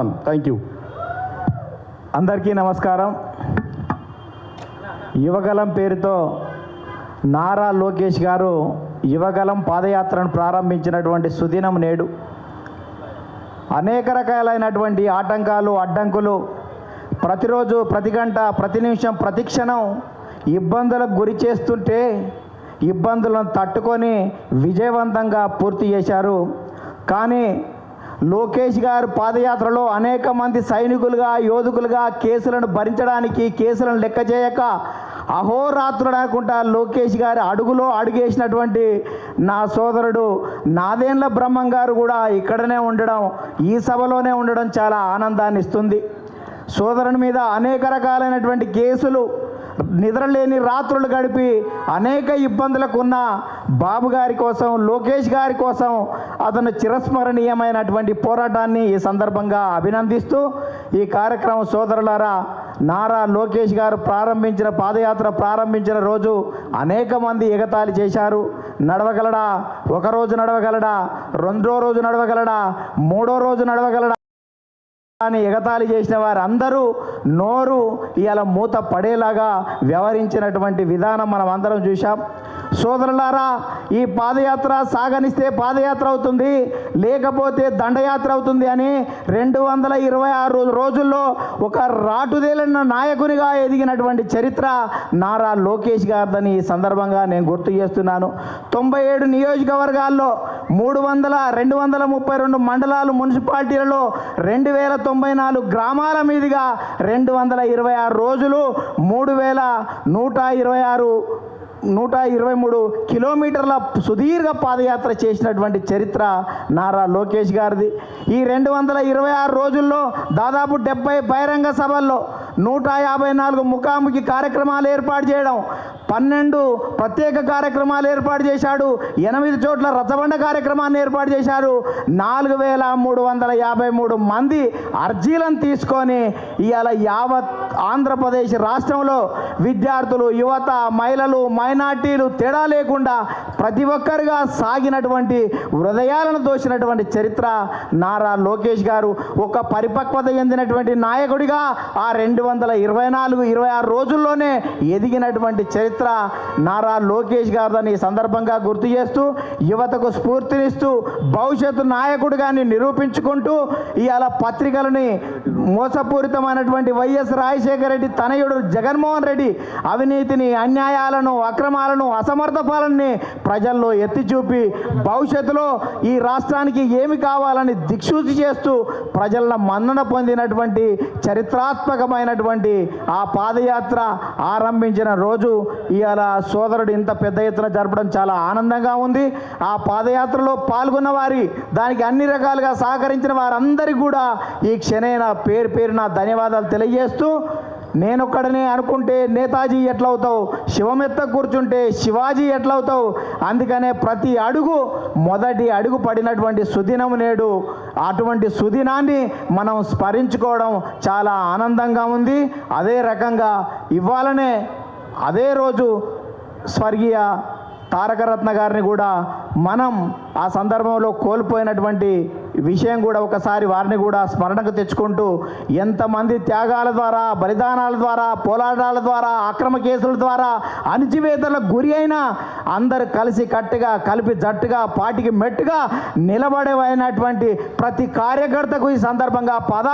Um, thank you అందరికీ నమస్కారం. యువగలం పేరుతో నారా లోకేష్ గారు యువగలం పాదయాత్రను ప్రారంభించినటువంటి సుదినం నేడు అనేక రకాలైనటువంటి ఆటంకాలు అడ్డంకులు ప్రతిరోజు ప్రతి గంట ప్రతి నిమిషం ప్రతి క్షణం ఇబ్బందులకు గురి చేస్తుంటే ఇబ్బందులను తట్టుకొని విజయవంతంగా పూర్తి చేశారు. కానీ లోకేష్ గారు పాదయాత్రలో అనేక మంది సైనికులుగా యోధకులుగా కేసులను భరించడానికి కేసులను లెక్క చేయక అహోరాత్రుడు అనుకుంటా లోకేష్ గారి అడుగులో అడుగేసినటువంటి నా సోదరుడు నాదేండ్ల బ్రహ్మం గారు కూడా ఇక్కడనే ఉండడం ఈ సభలోనే ఉండడం చాలా ఆనందాన్ని ఇస్తుంది సోదరుని మీద అనేక రకాలైనటువంటి కేసులు నిద్రలేని రాత్రులు గడిపి అనేక ఇబ్బందులకు ఉన్న బాబు గారి కోసం లోకేష్ గారి కోసం అతను చిరస్మరణీయమైనటువంటి పోరాటాన్ని ఈ సందర్భంగా అభినందిస్తూ ఈ కార్యక్రమం సోదరులారా నారా లోకేష్ గారు ప్రారంభించిన పాదయాత్ర ప్రారంభించిన రోజు అనేక మంది ఎగతాళి చేశారు. నడవగలడా? ఒక రోజు నడవగలడా? రెండో రోజు నడవగలడా? మూడో రోజు నడవగలడా? ఎగతాళి చేసిన వారందరూ నోరు ఇవాళ మూత పడేలాగా వ్యవహరించినటువంటి విధానం మనం అందరం చూశాం. సోదరులారా ఈ పాదయాత్ర సాగనిస్తే పాదయాత్ర అవుతుంది లేకపోతే దండయాత్ర అవుతుంది అని రెండు వందల ఇరవై ఆరు రోజుల్లో ఒక రాటుదేలిన నాయకునిగా ఎదిగినటువంటి చరిత్ర నారా లోకేష్ గారిదని ఈ సందర్భంగా నేను గుర్తు చేస్తున్నాను. తొంభై ఏడు నియోజకవర్గాల్లో మూడు వందల రెండు వందల ముప్పై రెండు మండలాలు మున్సిపాలిటీలలో రెండు వేల తొంభై నాలుగు గ్రామాల మీదుగా రెండు వందల ఇరవై ఆరు రోజులు మూడు వేల నూట ఇరవై ఆరు నూట ఇరవై మూడు కిలోమీటర్ల సుదీర్ఘ పాదయాత్ర చేసినటువంటి చరిత్ర నారా లోకేష్ గారిది. ఈ రెండు వందల ఇరవై ఆరు రోజుల్లో దాదాపు డెబ్బై బహిరంగ సభల్లో నూట యాభై నాలుగు ముఖాముఖి కార్యక్రమాలు ఏర్పాటు చేయడం పన్నెండు ప్రత్యేక కార్యక్రమాలు ఏర్పాటు చేశాడు ఎనిమిది చోట్ల రచబండ కార్యక్రమాన్ని ఏర్పాటు చేశారు నాలుగు వేల మూడు వందల యాభై మూడు మంది అర్జీలను తీసుకొని ఇవాళ యావత్ ఆంధ్రప్రదేశ్ రాష్ట్రంలో విద్యార్థులు యువత మహిళలు మైనార్టీలు తేడా లేకుండా ప్రతి ఒక్కరుగా సాగినటువంటి హృదయాలను దోచినటువంటి చరిత్ర నారా లోకేష్ గారు. ఒక పరిపక్వత చెందినటువంటి నాయకుడిగా ఆ రెండు వందల ఇరవై నాలుగు ఇరవై ఆరు రోజుల్లోనే ఎదిగినటువంటి చరిత్ర నారా లోకేష్ గారిని సందర్భంగా గుర్తు చేస్తూ యువతకు స్ఫూర్తినిస్తూ భవిష్యత్తు నాయకుడిగాని నిరూపించుకుంటూ ఇవాళ పత్రికలని మోసపూరితమైనటువంటి వైఎస్ రాజశేఖర రెడ్డి తనయుడు జగన్మోహన్ రెడ్డి అవినీతిని అన్యాయాలను అక్రమాలను అసమర్థ పాలనని ప్రజల్లో ఎత్తి చూపి భవిష్యత్తులో ఈ రాష్ట్రానికి ఏమి కావాలని దిక్సూచి చేస్తూ ప్రజల మన్నన పొందినటువంటి చరిత్రాత్మకమైనటువంటి ఆ పాదయాత్ర ఆరంభించిన రోజు ఇవాళ సోదరుడు ఇంత పెద్ద ఎత్తున జరపడం చాలా ఆనందంగా ఉంది. ఆ పాదయాత్రలో పాల్గొన్న వారి దానికి అన్ని రకాలుగా సహకరించిన వారందరికీ కూడా ఈ క్షణైన పేరు పేరున ధన్యవాదాలు తెలియజేస్తూ నేనొక్కడనే అనుకుంటే నేతాజీ ఎట్లవుతావు? శివమెత్త కూర్చుంటే శివాజీ ఎట్లవుతావు? అందుకనే ప్రతి అడుగు మొదటి అడుగు పడినటువంటి సుదినం నేడు. అటువంటి సుదినాన్ని మనం స్మరించుకోవడం చాలా ఆనందంగా ఉంది. అదే రకంగా ఇవ్వాలనే అదే రోజు స్వర్గీయ తారకరత్న గారిని కూడా మనం ఆ సందర్భంలో కోల్పోయినటువంటి విషయం కూడా ఒకసారి వారిని కూడా స్మరణకు తెచ్చుకుంటూ ఎంతమంది త్యాగాల ద్వారా బలిదానాల ద్వారా పోరాటాల ద్వారా అక్రమ కేసుల ద్వారా అణిచివేతలకు గురి అయినా అందరు కలిసి కట్టుగా కలిపి జట్టుగా పాటికి మెట్టుగా నిలబడేవైనటువంటి ప్రతి కార్యకర్తకు ఈ సందర్భంగా పదా